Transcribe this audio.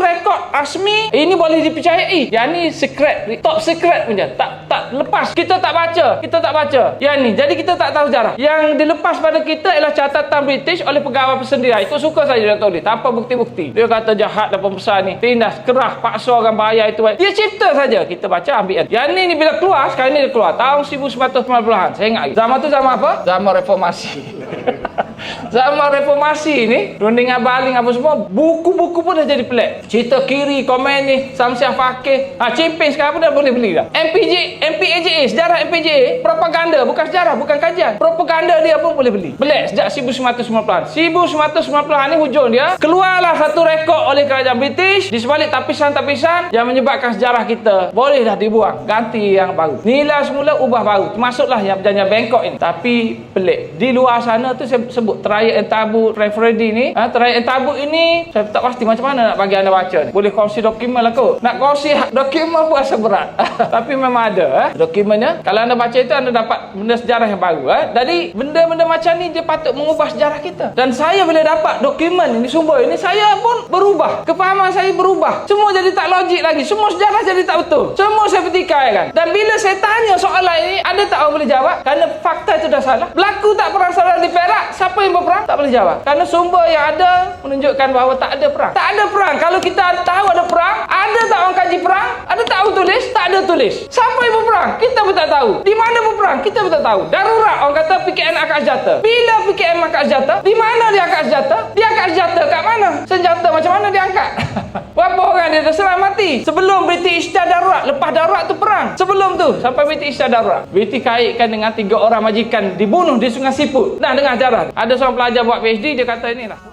rekod rasmi ini boleh dipercayai yang ni secret top secret punya. Tak tak lepas. Kita tak baca kita tak baca. Yang ni jadi kita tak tahu sejarah. Yang dilepas pada kita ialah catatan British oleh pegawai persendirian ikut suka saja dia tulis tanpa bukti-bukti. Dia kata jahat dan pembesar ni. Tindas kerah paksa orang bayar itu. Dia cipta saja. Kita baca ambil yang ni ni bila keluar sekarang ni dia keluar. Tahun 1990-an saya ingat lagi. Zaman tu zaman apa? Zaman reformasi Zaman reformasi ni Rundingan baling apa semua Buku-buku pun dah jadi pelik. Cerita kiri komen ni Samsiah Fakir. Ha, Cimping sekarang pun dah boleh beli dah. MPJ MPAJA Sejarah MPJA Propaganda Bukan sejarah Bukan kajian. Propaganda dia pun boleh beli. Pelik sejak 1990-an 1990-an ni hujung dia Keluarlah satu rekod oleh kerajaan British Di sebalik tapisan-tapisan Yang menyebabkan sejarah kita Boleh dah dibuang Ganti yang baru. Nilai semula ubah baru. Termasuklah yang perjanjian Bangkok ini. Tapi pelik. Di luar sana tu saya sebut Trial and Tabu referendum ni. Ha, Trial and Tabu ini Saya tak pasti macam mana nak bagi anda baca ni. Boleh kongsi dokumen lah kot. Nak kongsi dokumen pun rasa berat. Tapi memang ada eh, dokumennya Kalau anda baca itu anda dapat benda sejarah yang baru eh. Jadi benda-benda macam ni dia patut mengubah sejarah kita. Dan saya bila dapat dokumen ini sumber ini Saya pun berubah. Kefahaman saya berubah. Semua jadi tak logik lagi. Semua sejarah jadi tak betul. Semua saya petikaikan Dan bila saya tanya soalan ini Ada tak boleh jawab. Kerana fakta itu dah salah. Berlaku tak perang saudara di Perak Siapa yang berperang? Tak boleh jawab. Kerana sumber yang ada menunjukkan bahawa tak ada perang. Tak ada perang. Kalau kita tahu ada perang, ada tak orang kaji perang? Ada tak orang tulis? Tak ada tulis. Siapa yang berperang? Kita pun tak tahu. Di mana berperang? Kita pun tak tahu. Darurat orang kata PKN angkat senjata. Bila PKN angkat senjata? Di mana dia angkat senjata? Dia angkat senjata kat mana? Senjata macam? Dia terserah mati? Sebelum British Isytihar darurat. Lepas darurat tu perang. Sebelum tu sampai British Isytihar darurat. British kaitkan dengan tiga orang majikan dibunuh di Sungai Siput. Nah, dengar ajaran. Ada seorang pelajar buat PhD dia kata inilah.